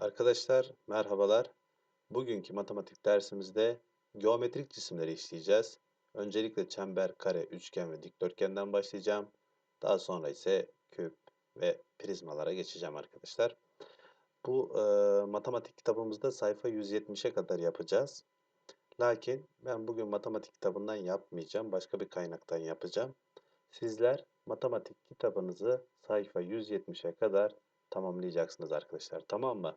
Arkadaşlar merhabalar. Bugünkü matematik dersimizde geometrik cisimleri işleyeceğiz. Öncelikle çember, kare, üçgen ve dikdörtgenden başlayacağım. Daha sonra ise küp ve prizmalara geçeceğim arkadaşlar. Bu e, matematik kitabımızda sayfa 170'e kadar yapacağız. Lakin ben bugün matematik kitabından yapmayacağım. Başka bir kaynaktan yapacağım. Sizler matematik kitabınızı sayfa 170'e kadar tamamlayacaksınız arkadaşlar. Tamam mı?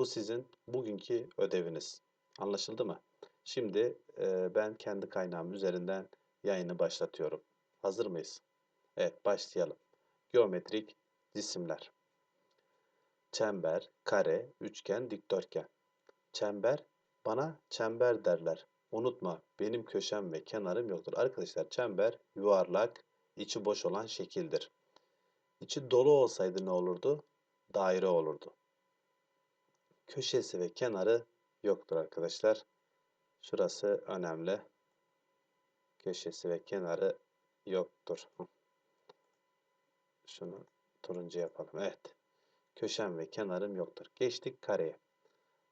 Bu sizin bugünkü ödeviniz. Anlaşıldı mı? Şimdi e, ben kendi kaynağım üzerinden yayını başlatıyorum. Hazır mıyız? Evet başlayalım. Geometrik cisimler. Çember, kare, üçgen, dikdörtgen. Çember, bana çember derler. Unutma benim köşem ve kenarım yoktur. Arkadaşlar çember yuvarlak, içi boş olan şekildir. İçi dolu olsaydı ne olurdu? Daire olurdu. Köşesi ve kenarı yoktur arkadaşlar. Şurası önemli. Köşesi ve kenarı yoktur. Şunu turuncu yapalım. Evet. Köşem ve kenarım yoktur. Geçtik kareye.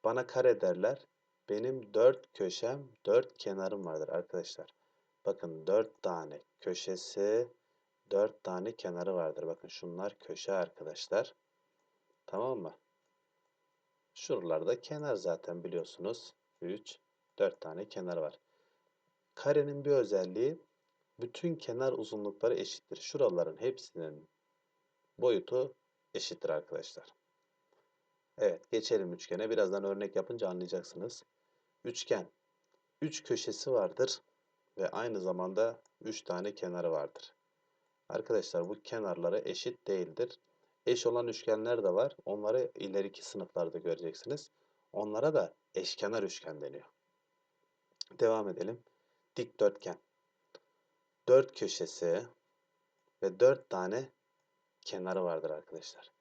Bana kare derler. Benim dört köşem, dört kenarım vardır arkadaşlar. Bakın dört tane köşesi, dört tane kenarı vardır. Bakın şunlar köşe arkadaşlar. Tamam mı? Şuralarda kenar zaten biliyorsunuz. 3, 4 tane kenar var. Karenin bir özelliği bütün kenar uzunlukları eşittir. Şuraların hepsinin boyutu eşittir arkadaşlar. Evet geçelim üçgene. Birazdan örnek yapınca anlayacaksınız. Üçgen 3 köşesi vardır ve aynı zamanda 3 tane kenarı vardır. Arkadaşlar bu kenarları eşit değildir. Eş olan üçgenler de var. Onları ileriki sınıflarda göreceksiniz. Onlara da eşkenar üçgen deniyor. Devam edelim. Dikdörtgen. Dört köşesi ve dört tane kenarı vardır arkadaşlar.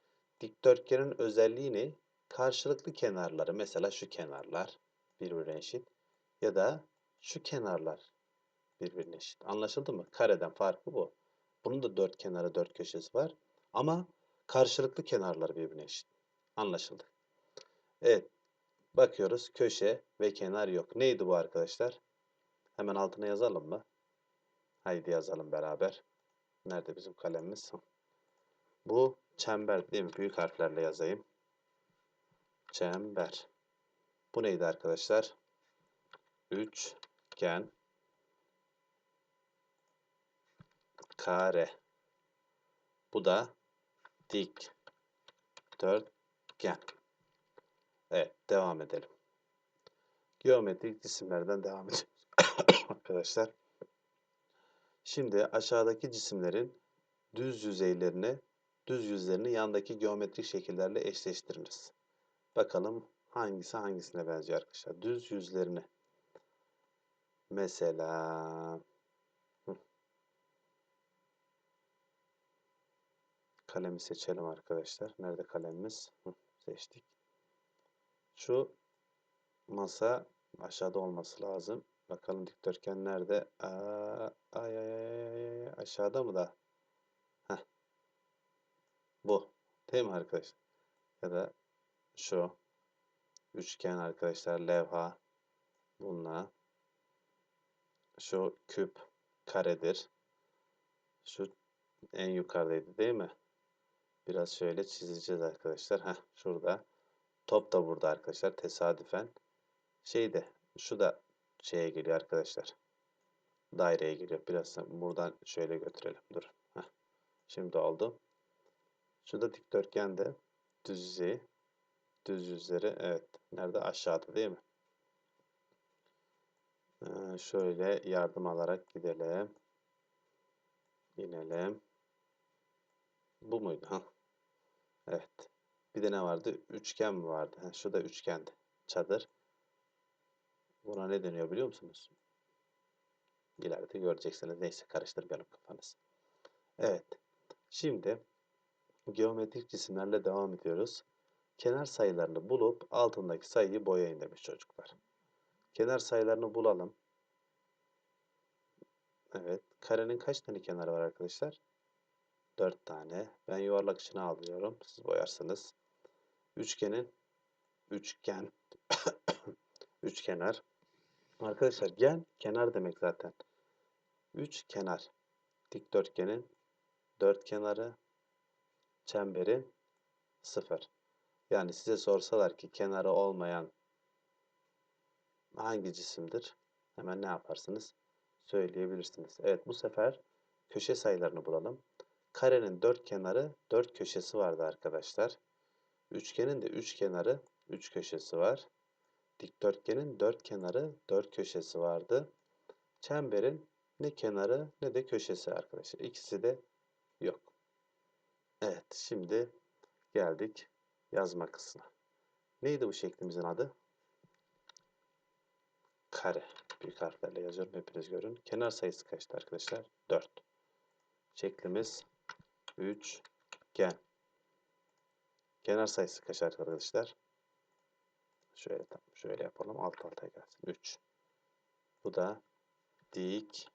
Dikdörtgenin özelliği ne? Karşılıklı kenarları mesela şu kenarlar birbirine eşit ya da şu kenarlar birbirine eşit. Anlaşıldı mı? Kareden farkı bu. Bunun da dört kenarı dört köşesi var. Ama karşılıklı kenarlar birbirine eşit. Anlaşıldı. Evet. Bakıyoruz köşe ve kenar yok. Neydi bu arkadaşlar? Hemen altına yazalım mı? Haydi yazalım beraber. Nerede bizim kalemimiz? Bu çember değil mi? Büyük harflerle yazayım. Çember. Bu neydi arkadaşlar? Üçgen. Kare. Bu da dik dörtgen. Evet, devam edelim. Geometrik cisimlerden devam ediyoruz. Arkadaşlar. Şimdi aşağıdaki cisimlerin düz yüzeylerini, düz yüzlerini yandaki geometrik şekillerle eşleştiriniz. Bakalım hangisi hangisine benziyor arkadaşlar. Düz yüzlerini. Mesela kalemi seçelim arkadaşlar. Nerede kalemimiz? Hı, seçtik. Şu masa aşağıda olması lazım. Bakalım dikdörtgen nerede? Aa, ay, ay, ay, ay, aşağıda mı da? Heh. Bu. Değil mi arkadaşlar? Ya da şu üçgen arkadaşlar levha bununla şu küp karedir. Şu en yukarıdaydı değil mi? Biraz şöyle çizeceğiz arkadaşlar. Heh, şurada. Top da burada arkadaşlar. Tesadüfen. Şeyde. Şu da şeye geliyor arkadaşlar. Daireye geliyor. Biraz buradan şöyle götürelim. Dur. Heh. Şimdi oldu. Şu da dikdörtgen de düz yüzeyi. Düz yüzleri. Evet. Nerede? Aşağıda değil mi? Ee, şöyle yardım alarak gidelim. İnelim. Bu muydu? Ha. Evet. Bir de ne vardı? Üçgen mi vardı? Ha, şu da üçgendi. Çadır. Buna ne deniyor biliyor musunuz? İleride göreceksiniz. Neyse karıştırmayalım kafanız. Evet. Şimdi geometrik cisimlerle devam ediyoruz. Kenar sayılarını bulup altındaki sayıyı boyayın demiş çocuklar. Kenar sayılarını bulalım. Evet. Karenin kaç tane kenarı var arkadaşlar? 4 tane. Ben yuvarlak içine alıyorum. Siz boyarsınız. Üçgenin üçgen, üçkenar. Arkadaşlar gen kenar demek zaten. Üç kenar. Dikdörtgenin dört kenarı, çemberin sıfır. Yani size sorsalar ki kenarı olmayan hangi cisimdir? Hemen ne yaparsınız? Söyleyebilirsiniz. Evet bu sefer köşe sayılarını bulalım. Karenin dört kenarı dört köşesi vardı arkadaşlar. Üçgenin de üç kenarı üç köşesi var. Dikdörtgenin dört kenarı dört köşesi vardı. Çemberin ne kenarı ne de köşesi arkadaşlar. İkisi de yok. Evet şimdi geldik yazma kısmına. Neydi bu şeklimizin adı? Kare. Büyük harflerle yazıyorum. Hepiniz görün. Kenar sayısı kaçtı arkadaşlar? 4. Şeklimiz 3 gen. Kenar sayısı kaç arkadaşlar? Şöyle şöyle yapalım. Alt alta gelsin. 3. Bu da dik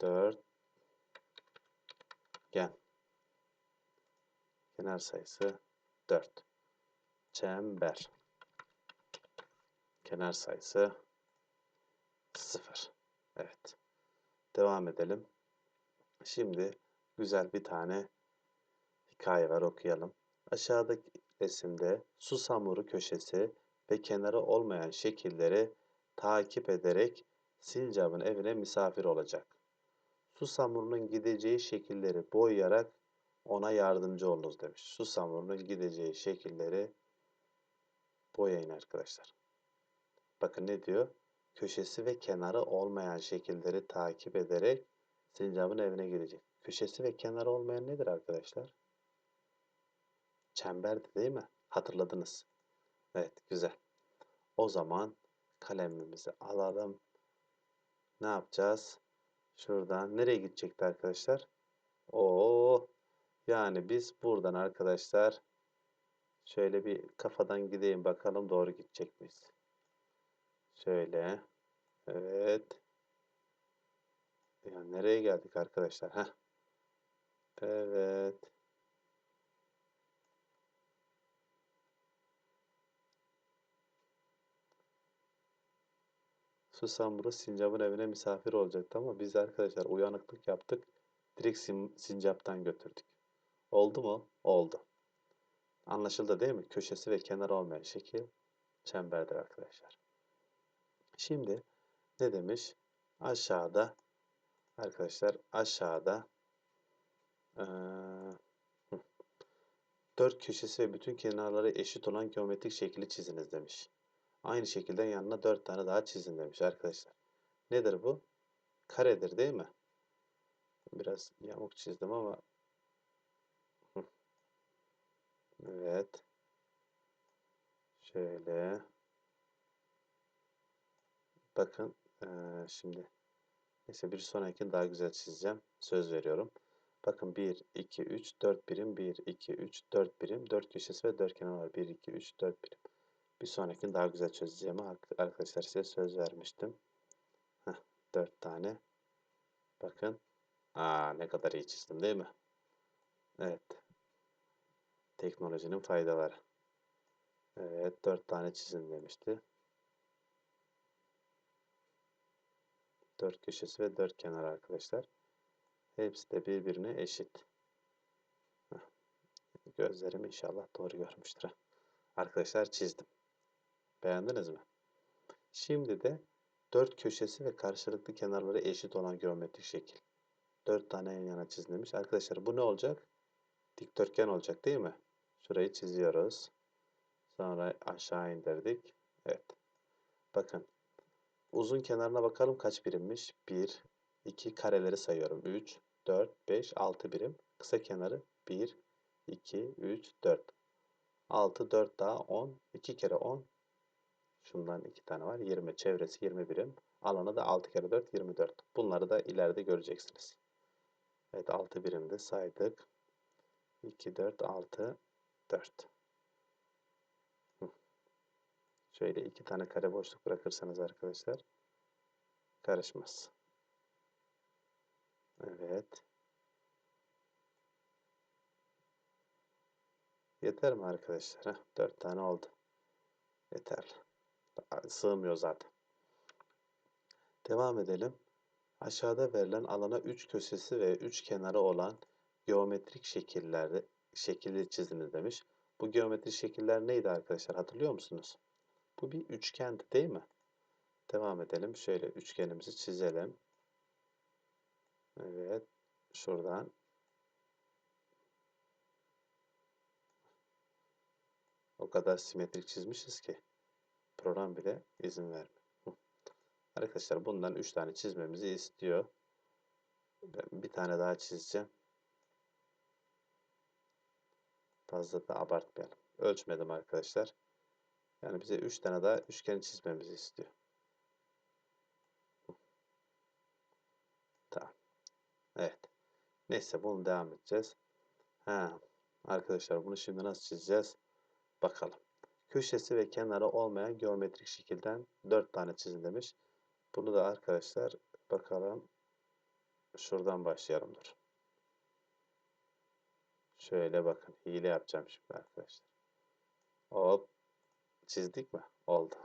4 gen. Kenar sayısı 4. Çember. Kenar sayısı 0. Evet. Devam edelim. Şimdi güzel bir tane hikaye var okuyalım. Aşağıdaki resimde su samuru köşesi ve kenarı olmayan şekilleri takip ederek sincapın evine misafir olacak. Su samurunun gideceği şekilleri boyayarak ona yardımcı olunuz demiş. Su samurunun gideceği şekilleri boyayın arkadaşlar. Bakın ne diyor? Köşesi ve kenarı olmayan şekilleri takip ederek sincapın evine gidecek. Köşesi ve kenarı olmayan nedir arkadaşlar? Çemberdi değil mi? Hatırladınız. Evet güzel. O zaman kalemimizi alalım. Ne yapacağız? Şuradan nereye gidecekti arkadaşlar? Oo, yani biz buradan arkadaşlar şöyle bir kafadan gideyim bakalım doğru gidecek miyiz? Şöyle. Evet. Ya nereye geldik arkadaşlar? Heh. Evet. Susamuru sincapın evine misafir olacaktı ama biz arkadaşlar uyanıklık yaptık. Direkt sin sincaptan götürdük. Oldu mu? Oldu. Anlaşıldı değil mi? Köşesi ve kenar olmayan şekil çemberdir arkadaşlar. Şimdi ne demiş? Aşağıda arkadaşlar aşağıda dört köşesi ve bütün kenarları eşit olan geometrik şekli çiziniz demiş. Aynı şekilde yanına dört tane daha çizin demiş arkadaşlar. Nedir bu? Karedir değil mi? Biraz yamuk çizdim ama Evet. Şöyle. Bakın ee, şimdi neyse bir sonraki daha güzel çizeceğim. Söz veriyorum. Bakın 1, 2, 3, 4 birim. 1, 2, 3, 4 birim. 4 köşesi ve 4 kenar var. 1, 2, 3, 4 birim. Bir sonrakini daha güzel çözeceğim. Arkadaşlar size söz vermiştim. Heh, 4 tane. Bakın. Aa, ne kadar iyi çizdim değil mi? Evet. Teknolojinin faydaları. Evet 4 tane çizin demişti. 4 köşesi ve 4 kenar arkadaşlar. Hepsi de birbirine eşit. Gözlerim inşallah doğru görmüştür. Arkadaşlar çizdim. Beğendiniz mi? Şimdi de 4 köşesi ve karşılıklı kenarları eşit olan geometrik şekil. 4 tane yan yana çizilmiş. Arkadaşlar bu ne olacak? Dikdörtgen olacak değil mi? Şurayı çiziyoruz. Sonra aşağı indirdik. Evet. Bakın. Uzun kenarına bakalım kaç birimmiş? 1, 2 kareleri sayıyorum. 3, 4, 5, 6 birim. Kısa kenarı 1, 2, 3, 4. 6, 4 daha 10. 2 kere 10. Şundan 2 tane var. 20. Çevresi 20 birim. Alanı da 6 kere 4, 24. Bunları da ileride göreceksiniz. Evet 6 birimde saydık. 2, 4, 6, 4. Şöyle iki tane kare boşluk bırakırsanız arkadaşlar karışmaz. Evet. Yeter mi arkadaşlar? Heh, 4 tane oldu. Yeterli. Sığmıyor zaten. Devam edelim. Aşağıda verilen alana 3 köşesi ve 3 kenarı olan geometrik şekillerde şekilli çiziniz demiş. Bu geometrik şekiller neydi arkadaşlar? Hatırlıyor musunuz? Bu bir üçgendi değil mi? Devam edelim. Şöyle üçgenimizi çizelim. Evet. Şuradan. O kadar simetrik çizmişiz ki program bile izin vermiyor. Arkadaşlar bundan 3 tane çizmemizi istiyor. Ben bir tane daha çizeceğim. Fazla da abartmayalım. Ölçmedim arkadaşlar. Yani bize 3 tane daha üçgen çizmemizi istiyor. Tamam. Evet. Neyse bunu devam edeceğiz. Ha, arkadaşlar bunu şimdi nasıl çizeceğiz? Bakalım. Köşesi ve kenarı olmayan geometrik şekilden 4 tane çizin demiş. Bunu da arkadaşlar bakalım. Şuradan başlayalım dur. Şöyle bakın. Hile yapacağım şimdi arkadaşlar. Hop. Çizdik mi? Oldu.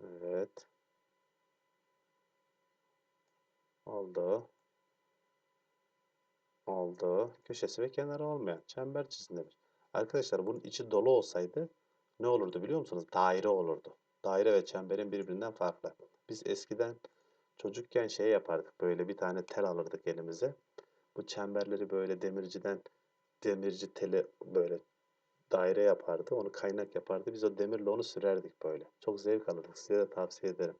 Evet. Oldu. Oldu. Köşesi ve kenarı olmayan çember demiş. Arkadaşlar bunun içi dolu olsaydı ne olurdu biliyor musunuz? Daire olurdu. Daire ve çemberin birbirinden farklı. Biz eskiden çocukken şey yapardık. Böyle bir tane tel alırdık elimize. Bu çemberleri böyle demirciden demirci teli böyle daire yapardı. Onu kaynak yapardı. Biz o demirle onu sürerdik böyle. Çok zevk alırdık. Size de tavsiye ederim.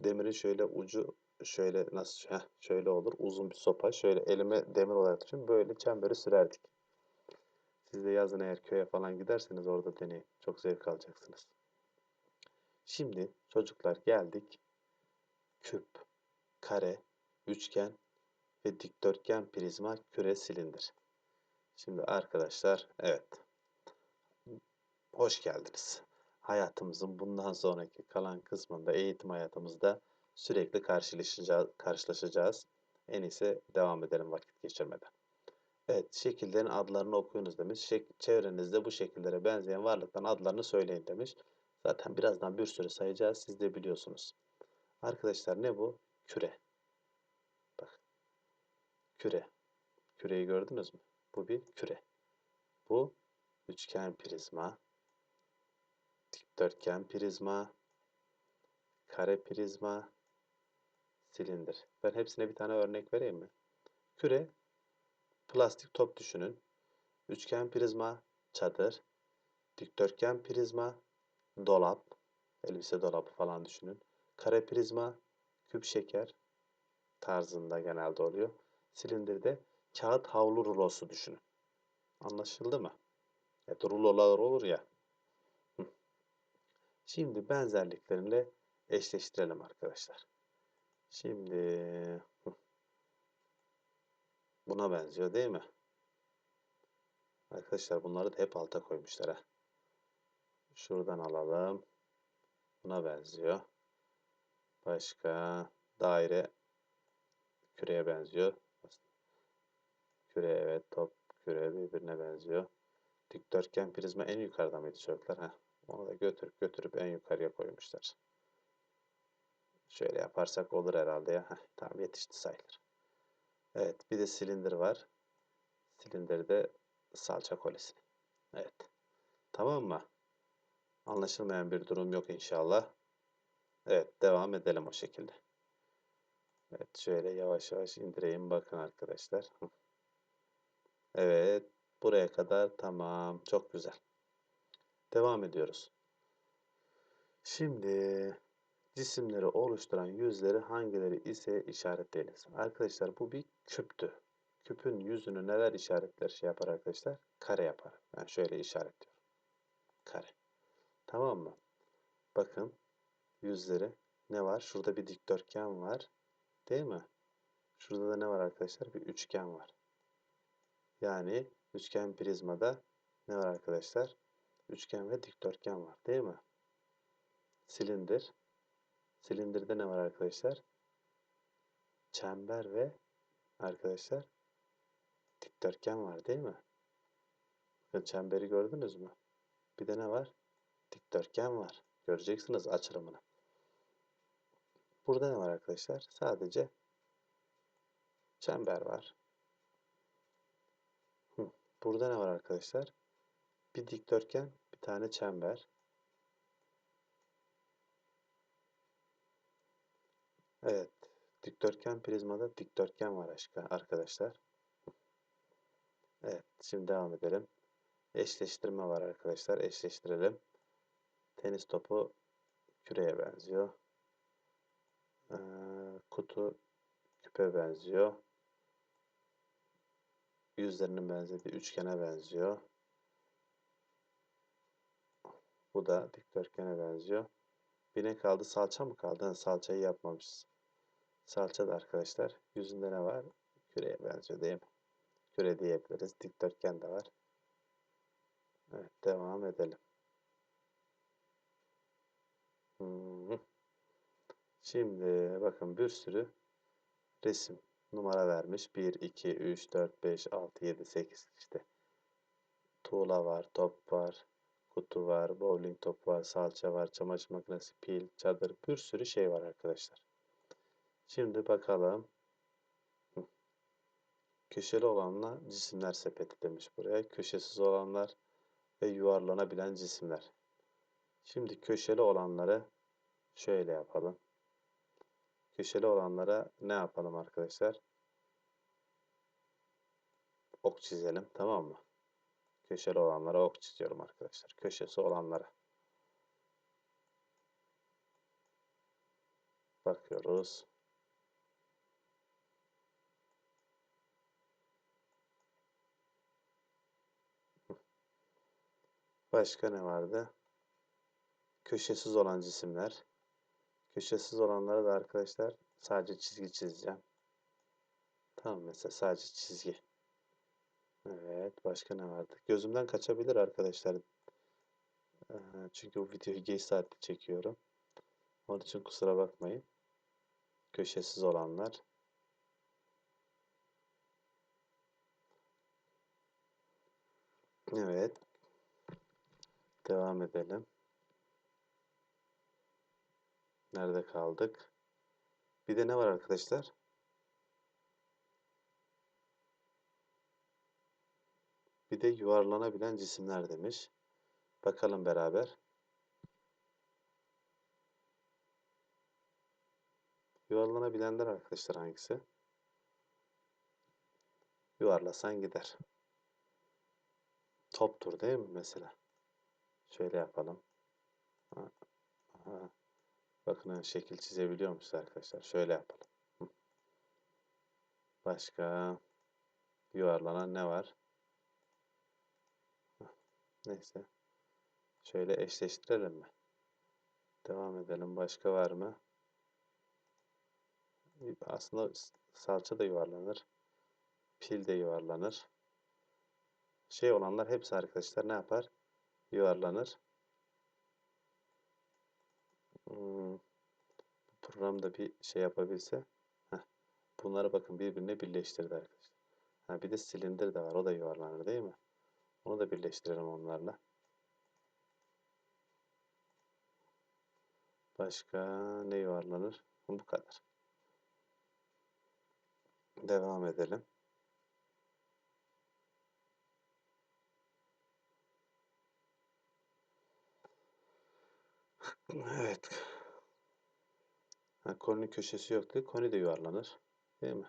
Demirin şöyle ucu şöyle nasıl heh, şöyle olur. Uzun bir sopa. Şöyle elime demir olarak tutun. Böyle çemberi sürerdik. Siz de yazın eğer köye falan giderseniz orada deneyin. Çok zevk alacaksınız. Şimdi çocuklar geldik. Küp, kare, üçgen ve dikdörtgen prizma küre silindir. Şimdi arkadaşlar evet. Hoş geldiniz. Hayatımızın bundan sonraki kalan kısmında eğitim hayatımızda sürekli karşılaşacağız. En iyisi devam edelim vakit geçirmeden. Evet, şekillerin adlarını okuyunuz demiş. Şek çevrenizde bu şekillere benzeyen varlıkların adlarını söyleyin demiş. Zaten birazdan bir sürü sayacağız. Siz de biliyorsunuz. Arkadaşlar ne bu? Küre. Bak. Küre. Küreyi gördünüz mü? Bu bir küre. Bu üçgen prizma, dikdörtgen prizma, kare prizma, silindir. Ben hepsine bir tane örnek vereyim mi? Küre plastik top düşünün. Üçgen prizma çadır, dikdörtgen prizma dolap, elbise dolabı falan düşünün. Kare prizma küp şeker tarzında genelde oluyor. Silindirde kağıt havlu rulosu düşünün. Anlaşıldı mı? Evet, rulolar olur ya. Şimdi benzerlikleriyle eşleştirelim arkadaşlar. Şimdi buna benziyor değil mi? Arkadaşlar bunları da hep alta koymuşlar ha. Şuradan alalım. Buna benziyor. Başka daire küreye benziyor. Küre evet top küre birbirine benziyor. Dikdörtgen prizma en yukarıda mıydı çocuklar? Heh. Onu da götürüp götürüp en yukarıya koymuşlar. Şöyle yaparsak olur herhalde ya. Heh, tamam yetişti sayılır. Evet bir de silindir var. Silindir de salça kolesini. Evet. Tamam mı? Anlaşılmayan bir durum yok inşallah. Evet devam edelim o şekilde. Evet şöyle yavaş yavaş indireyim bakın arkadaşlar. Evet buraya kadar tamam çok güzel. Devam ediyoruz. Şimdi cisimleri oluşturan yüzleri hangileri ise işaretleyiniz. Arkadaşlar bu bir küptü. Küpün yüzünü neler işaretler şey yapar arkadaşlar? Kare yapar. Ben şöyle işaretliyorum. Kare. Tamam mı? Bakın yüzleri ne var? Şurada bir dikdörtgen var. Değil mi? Şurada da ne var arkadaşlar? Bir üçgen var. Yani üçgen prizmada ne var arkadaşlar? Üçgen ve dikdörtgen var. Değil mi? Silindir. Silindirde ne var arkadaşlar? Çember ve arkadaşlar dikdörtgen var değil mi? Bakın çemberi gördünüz mü? Bir de ne var? dikdörtgen var. Göreceksiniz açılımını. Burada ne var arkadaşlar? Sadece çember var. Burada ne var arkadaşlar? Bir dikdörtgen, bir tane çember. Evet. Dikdörtgen prizmada dikdörtgen var arkadaşlar. Evet. Şimdi devam edelim. Eşleştirme var arkadaşlar. Eşleştirelim. Tenis topu küreye benziyor. Ee, kutu küpe benziyor. Yüzlerinin benzediği üçgene benziyor. Bu da dikdörtgene benziyor. Bir ne kaldı? Salça mı kaldı? Salçayı yapmamışız. Salça da arkadaşlar. Yüzünde ne var? Küreye benziyor değil mi? Küre diyebiliriz. Dikdörtgen de var. Evet, devam edelim. Hmm. Şimdi bakın bir sürü resim numara vermiş. 1, 2, 3, 4, 5, 6, 7, 8 işte. Tuğla var, top var, kutu var, bowling topu var, salça var, çamaşır makinesi, pil, çadır bir sürü şey var arkadaşlar. Şimdi bakalım. Köşeli olanla cisimler sepeti demiş buraya. Köşesiz olanlar ve yuvarlanabilen cisimler. Şimdi köşeli olanları şöyle yapalım. Köşeli olanlara ne yapalım arkadaşlar? Ok çizelim tamam mı? Köşeli olanlara ok çiziyorum arkadaşlar. Köşesi olanlara. Bakıyoruz. Başka ne vardı? Köşesiz olan cisimler. Köşesiz olanlara da arkadaşlar sadece çizgi çizeceğim. Tamam mesela sadece çizgi. Evet başka ne vardı? Gözümden kaçabilir arkadaşlar. Ee, çünkü bu videoyu geç saatte çekiyorum. Onun için kusura bakmayın. Köşesiz olanlar. Evet. Devam edelim. Nerede kaldık? Bir de ne var arkadaşlar? Bir de yuvarlanabilen cisimler demiş. Bakalım beraber. Yuvarlanabilenler arkadaşlar hangisi? Yuvarlasan gider. Toptur değil mi mesela? Şöyle yapalım. Bakın şekil çizebiliyor musunuz arkadaşlar? Şöyle yapalım. Başka yuvarlanan ne var? Neyse. Şöyle eşleştirelim mi? Devam edelim. Başka var mı? Aslında salça da yuvarlanır. Pil de yuvarlanır. Şey olanlar hepsi arkadaşlar ne yapar? Yuvarlanır. Hmm, programda bir şey yapabilse. Heh, bunları bakın birbirine birleştirdi arkadaşlar. Ha, bir de silindir de var. O da yuvarlanır değil mi? Onu da birleştirelim onlarla. Başka ne yuvarlanır? Bu kadar. Devam edelim. Evet. Ha, koninin köşesi yoktu. Koni de yuvarlanır. Değil mi?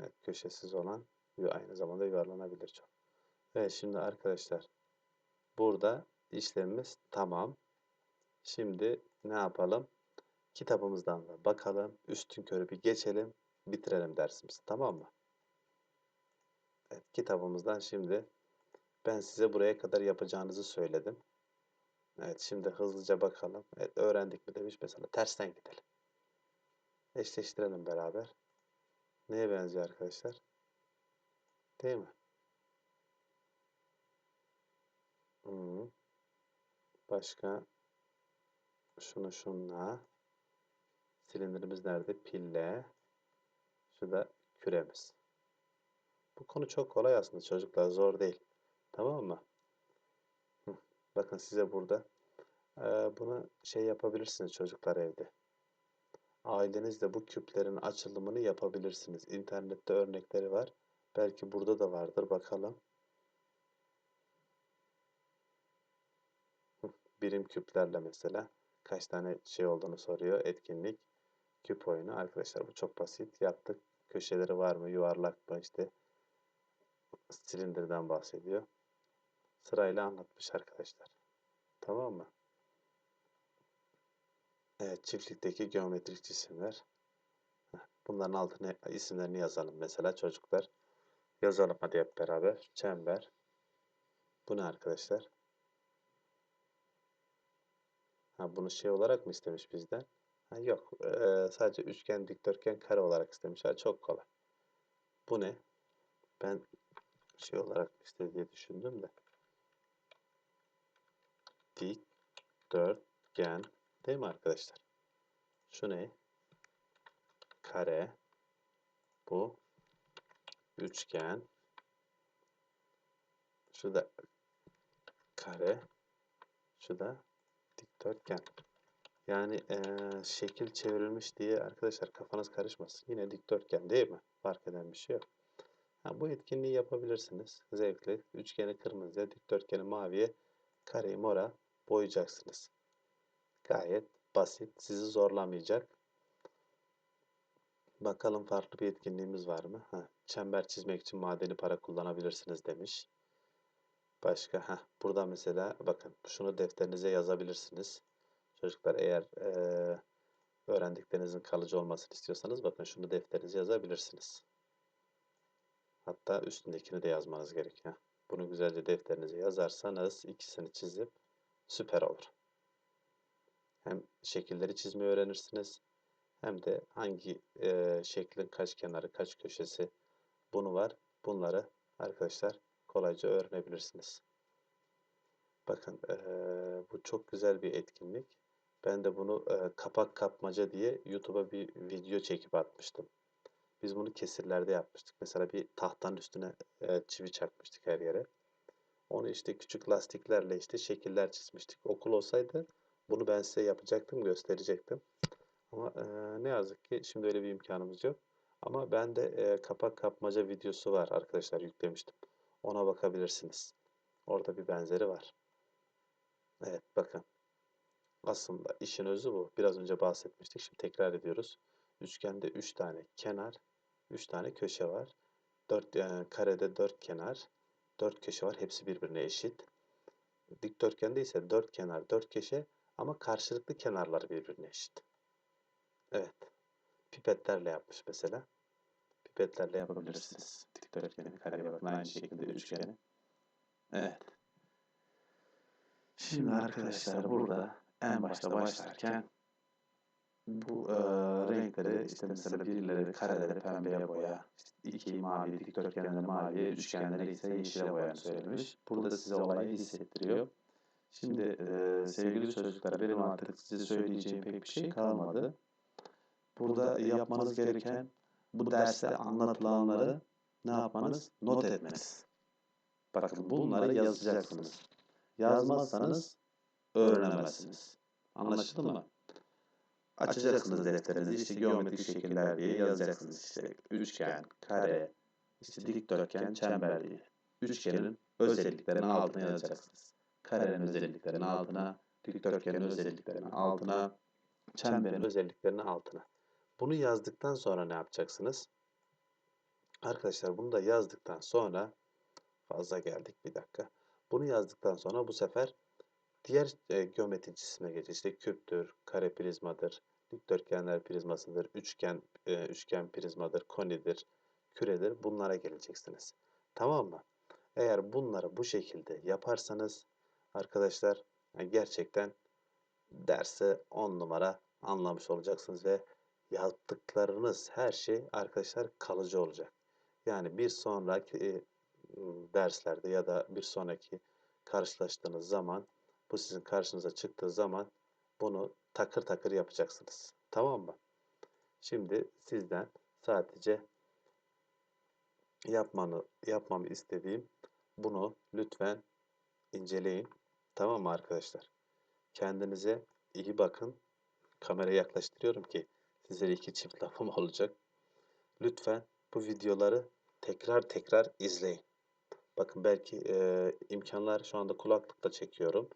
Evet, köşesiz olan aynı zamanda yuvarlanabilir çok. Evet şimdi arkadaşlar burada işlemimiz tamam. Şimdi ne yapalım? Kitabımızdan da bakalım. Üstün körü bir geçelim. Bitirelim dersimizi. Tamam mı? Evet, kitabımızdan şimdi ben size buraya kadar yapacağınızı söyledim. Evet şimdi hızlıca bakalım. Evet öğrendik mi demiş mesela. Tersten gidelim. Eşleştirelim beraber. Neye benziyor arkadaşlar? Değil mi? Hmm. Başka şunu şunla silindirimiz nerede? Pille. Şu da küremiz. Bu konu çok kolay aslında çocuklar zor değil. Tamam mı? Bakın size burada e, bunu şey yapabilirsiniz çocuklar evde. Ailenizle bu küplerin açılımını yapabilirsiniz. İnternette örnekleri var. Belki burada da vardır. Bakalım. Birim küplerle mesela kaç tane şey olduğunu soruyor. Etkinlik, küp oyunu. Arkadaşlar bu çok basit. Yaptık. Köşeleri var mı? Yuvarlak mı? İşte silindirden bahsediyor. Sırayla anlatmış arkadaşlar. Tamam mı? Evet, çiftlikteki geometrik cisimler. Bunların altına isimlerini yazalım. Mesela çocuklar. Yazalım hadi hep beraber. Çember. Bu ne arkadaşlar? Ha, bunu şey olarak mı istemiş bizden? Ha, yok. Ee, sadece üçgen, dikdörtgen, kare olarak istemiş. Ha, çok kolay. Bu ne? Ben şey olarak istedi diye düşündüm de. Dikdörtgen. Değil mi arkadaşlar? Şu ne? Kare. Bu üçgen. Şu da kare. Şu da dikdörtgen. Yani eee, şekil çevrilmiş diye arkadaşlar kafanız karışmasın. Yine dikdörtgen değil mi? Fark eden bir şey yok. Ha, bu etkinliği yapabilirsiniz. Zevkli. Üçgeni kırmızıya, dikdörtgeni maviye, kareyi mora boyayacaksınız. Gayet basit. Sizi zorlamayacak. Bakalım farklı bir etkinliğimiz var mı? Ha, çember çizmek için madeni para kullanabilirsiniz demiş. Başka, ha, burada mesela bakın şunu defterinize yazabilirsiniz. Çocuklar eğer eee, öğrendiklerinizin kalıcı olmasını istiyorsanız bakın şunu defterinize yazabilirsiniz. Hatta üstündekini de yazmanız gerekiyor. Bunu güzelce defterinize yazarsanız ikisini çizip süper olur. Hem şekilleri çizmeyi öğrenirsiniz hem de hangi eee, şeklin kaç kenarı, kaç köşesi bunu var. Bunları arkadaşlar kolayca öğrenebilirsiniz. Bakın eee, bu çok güzel bir etkinlik. Ben de bunu eee, kapak kapmaca diye YouTube'a bir video çekip atmıştım. Biz bunu kesirlerde yapmıştık. Mesela bir tahtanın üstüne eee, çivi çakmıştık her yere. Onu işte küçük lastiklerle işte şekiller çizmiştik. Okul olsaydı bunu ben size yapacaktım, gösterecektim. Ama eee, ne yazık ki şimdi öyle bir imkanımız yok. Ama ben de eee, kapak kapmaca videosu var arkadaşlar yüklemiştim. Ona bakabilirsiniz. Orada bir benzeri var. Evet bakın. Aslında işin özü bu. Biraz önce bahsetmiştik. Şimdi tekrar ediyoruz. Üçgende 3 tane kenar, 3 tane köşe var. 4 yani karede 4 kenar, 4 köşe var. Hepsi birbirine eşit. Dikdörtgende ise 4 kenar, 4 köşe ama karşılıklı kenarlar birbirine eşit. Evet. Pipetlerle yapmış mesela. Pipetlerle yapabilirsiniz. Dikdörtgeni, kareye bakın aynı şekilde üçgeni. Evet. Şimdi arkadaşlar burada en başta başlarken bu e, renkleri işte mesela birileri kareleri pembeye boya, iki mavi, dikdörtgenleri maviye, üçgenleri ise yeşile boyanı söylemiş. Burada size olayı hissettiriyor. Şimdi e, sevgili çocuklar benim artık size söyleyeceğim pek bir şey kalmadı. Burada yapmanız gereken bu derste anlatılanları ne yapmanız? Not etmeniz. Bakın bunları yazacaksınız. Yazmazsanız öğrenemezsiniz. Anlaşıldı mı? Açacaksınız defterinizi işte geometrik şekiller diye yazacaksınız işte üçgen, kare, işte dikdörtgen, çember diye. Üçgenin özelliklerini altına yazacaksınız. Karenin özelliklerini altına, dikdörtgenin özelliklerini altına, çemberin özelliklerini altına. Bunu yazdıktan sonra ne yapacaksınız? Arkadaşlar bunu da yazdıktan sonra fazla geldik bir dakika. Bunu yazdıktan sonra bu sefer diğer e, geometrik cisme geçeceğiz. İşte küptür, kare prizmadır, dikdörtgenler prizmasıdır, üçgen e, üçgen prizmadır, konidir, küredir. Bunlara geleceksiniz. Tamam mı? Eğer bunları bu şekilde yaparsanız arkadaşlar gerçekten dersi 10 numara anlamış olacaksınız ve yaptıklarınız her şey arkadaşlar kalıcı olacak. Yani bir sonraki e, derslerde ya da bir sonraki karşılaştığınız zaman bu sizin karşınıza çıktığı zaman bunu takır takır yapacaksınız. Tamam mı? Şimdi sizden sadece yapmanı yapmamı istediğim Bunu lütfen inceleyin. Tamam mı arkadaşlar? Kendinize iyi bakın. Kameraya yaklaştırıyorum ki sizlere iki çift lafım olacak. Lütfen bu videoları tekrar tekrar izleyin. Bakın belki e, imkanlar şu anda kulaklıkla çekiyorum.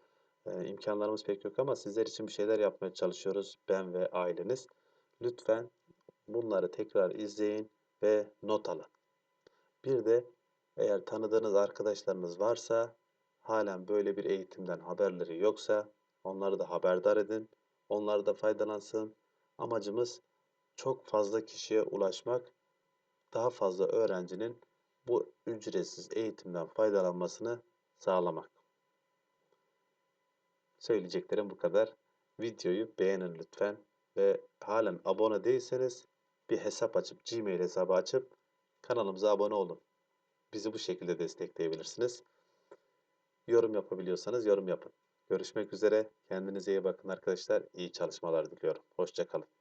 E, imkanlarımız pek yok ama sizler için bir şeyler yapmaya çalışıyoruz. Ben ve aileniz. Lütfen bunları tekrar izleyin ve not alın. Bir de eğer tanıdığınız arkadaşlarınız varsa halen böyle bir eğitimden haberleri yoksa onları da haberdar edin. Onlar da faydalansın. Amacımız çok fazla kişiye ulaşmak, daha fazla öğrencinin bu ücretsiz eğitimden faydalanmasını sağlamak. Söyleyeceklerim bu kadar. Videoyu beğenin lütfen ve halen abone değilseniz bir hesap açıp Gmail hesabı açıp kanalımıza abone olun. Bizi bu şekilde destekleyebilirsiniz. Yorum yapabiliyorsanız yorum yapın. Görüşmek üzere. Kendinize iyi bakın arkadaşlar. İyi çalışmalar diliyorum. Hoşçakalın.